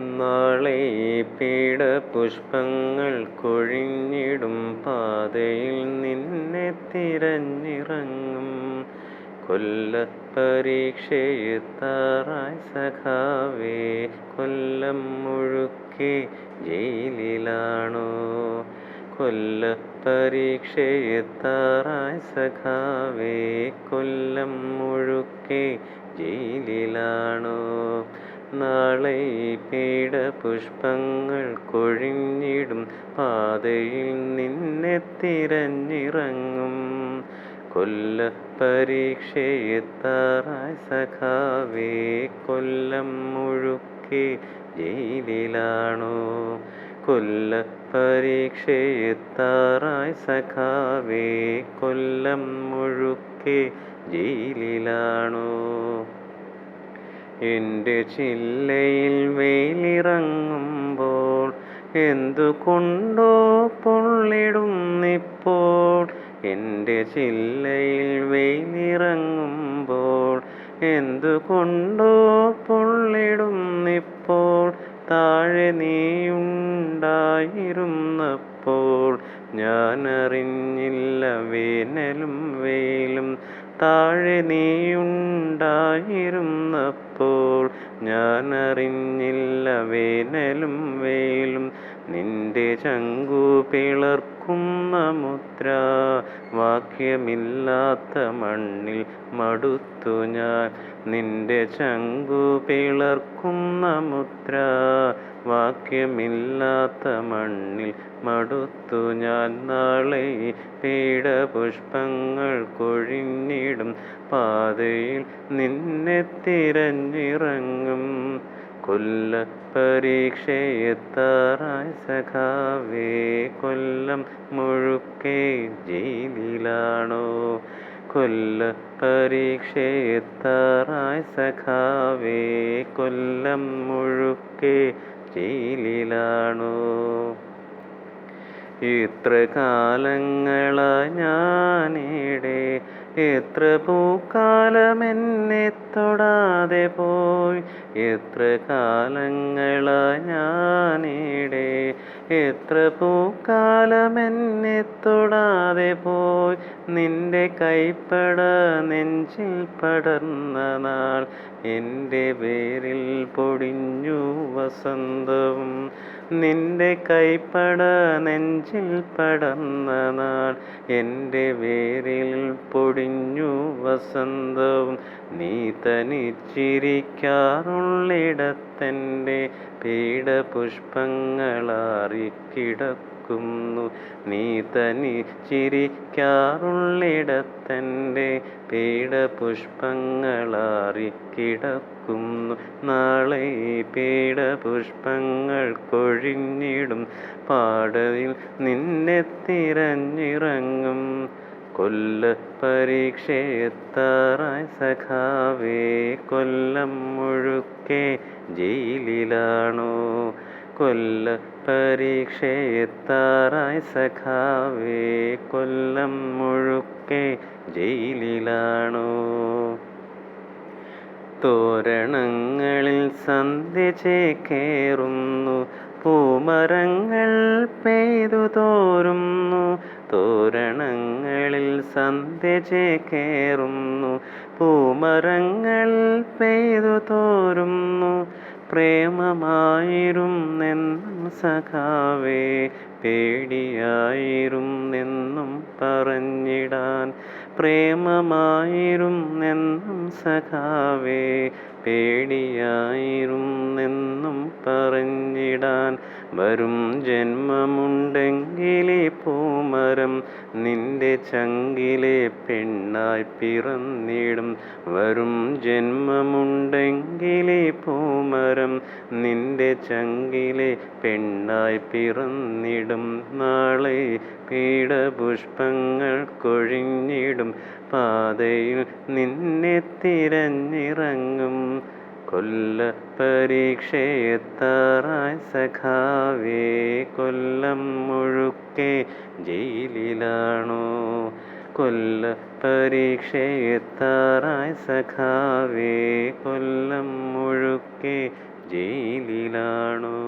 നാളെ പീഠപുഷ്പങ്ങൾ കൊഴിഞ്ഞിടും പാതയിൽ നിന്നെ തിരഞ്ഞിറങ്ങും. കൊല്ലപ്പരീക്ഷയെത്താറായി സഖാവേ കൊല്ലം മുഴുക്കെ ജയിലിലാണോ? കൊല്ലപ്പരീക്ഷയെത്താറായി സഖാവേ കൊല്ലം മുഴുക്കെ ജയിലിലാണോ? നാളെ പീഠപുഷ്പങ്ങൾ കൊഴിഞ്ഞിടും. പാതയിൽ നിന്നെ തിരഞ്ഞിറങ്ങും. കൊല്ല പരീക്ഷയെത്താറായി സഖാവേ കൊല്ലം മുഴുക്കെ ജയിലിലാണോ? കൊല്ല പരീക്ഷയെത്താറായി സഖാവേ കൊല്ലം മുഴുക്കെ ജയിലിലാണോ? എന്റെ ചില്ലയിൽ വെയിലിറങ്ങുമ്പോൾ എന്തുകൊണ്ടോ പൊള്ളിടുന്നിപ്പോൾ? എന്റെ ചില്ലയിൽ വെയിലിറങ്ങുമ്പോൾ എന്തുകൊണ്ടോ പൊള്ളിടുന്നിപ്പോൾ? താഴെ നീയുണ്ടായിരുന്നപ്പോൾ ഞാനറിഞ്ഞില്ല വേനൽ താഴെ നീയുണ്ടായിരുന്നപ്പോൾ ഞാനറിഞ്ഞില്ല വേനലും ചങ്കു പിളർക്കുന്ന മുദ്ര വാക്യമില്ലാത്ത മണ്ണിൽ മടുത്തു ഞാൻ. നിന്റെ ചങ്കു പിളർക്കുന്ന മുദ്ര വാക്യമില്ലാത്ത മണ്ണിൽ മടുത്തു ഞാൻ. നാളെ പീഠപുഷ്പങ്ങൾ കൊഴിഞ്ഞിടും. പാതയിൽ നിന്നെ തിരഞ്ഞിറങ്ങും. കൊല്ല പരീക്ഷയെത്താറായി സഖാവേ കൊല്ലം മുഴുക്കെ ജയിലിലാണോ? കൊല്ല പരീക്ഷയെത്താറായി സഖാവേ കൊല്ലം മുഴുക്കെ ജയിലിലാണോ? ഇത്ര കാലങ്ങളായി ഞാനിടെ എത്ര പൂക്കാലം എന്നെ തൊടാതെ പോയി എത്ര കാലങ്ങളായി എത്ര പൂക്കാലം എന്നെ തൊടാതെ പോയി? നിന്റെ കൈപ്പട നെഞ്ചിൽ പടർന്ന നാൾ എന്റെ പേരിൽ പൊടിഞ്ഞു വസന്തം. നിന്റെ കൈപ്പട നെഞ്ചിൽ പടർന്ന നാൾ എന്റെ പേരിൽ പൊടിഞ്ഞു വസന്തം. നീ തനിച്ചിരിക്കാറുള്ളിടത്തെന്റെ പീഠപുഷ്പങ്ങളാറിക്കിടക്കുന്നു. നീ തനി ചിരിക്കാറുള്ളിടത്തന്റെ പീഠപുഷ്പങ്ങളാറിക്കിടക്കുന്നു. നാളെ പീഠപുഷ്പങ്ങൾ കൊഴിഞ്ഞിടും പാടയിൽ നിന്നെ തിരഞ്ഞിറങ്ങും. കൊല്ല പരീക്ഷയെത്താറായി സഖാവേ കൊല്ലം മുഴുക്കെ ജയിലിലാണോ? കൊല്ല പരീക്ഷയെത്താറായി സഖാവേ കൊല്ലം മുഴുക്കെ ജയിലിലാണോ? തോരണങ്ങളിൽ സന്ധ്യ ചേക്കേറുന്നു പൂമരങ്ങൾ പെയ്തു തോരുന്നു തോരണങ്ങളിൽ സന്ധ്യ ചേക്കേറുന്നു. പൂമരങ്ങൾ പെയ്തു തോരുന്നു. പ്രേമമായിരുന്നെന്നും സഖാവേ പേടിയായിരുന്നെന്നും പറഞ്ഞിടാൻ. പ്രേമമായിരുന്നെന്നും സഖാവേ പേടിയായിരുന്നെന്നും പറഞ്ഞിടാൻ വരും ജന്മമുണ്ടെങ്കിലേ പൂമരം നിന്റെ ചങ്കിലെ പെണ്ണായി പിറന്നിടും. വരും ജന്മമുണ്ടെങ്കിലേ പൂമരം നിന്റെ ചങ്കിലെ പെണ്ണായി പിറന്നിടും. നാളെ പീഠപുഷ്പങ്ങൾ കൊഴിഞ്ഞിടും. പാതയിൽ നിന്നെ തിരഞ്ഞിറങ്ങും. കൊല്ല പരീക്ഷയെത്താറായി സഖാവേ കൊല്ലം മുഴുക്കെ ജയിലിലാണോ? കൊല്ല പരീക്ഷയെത്താറായി സഖാവേ കൊല്ലം മുഴുക്കെ ജയിലിലാണോ?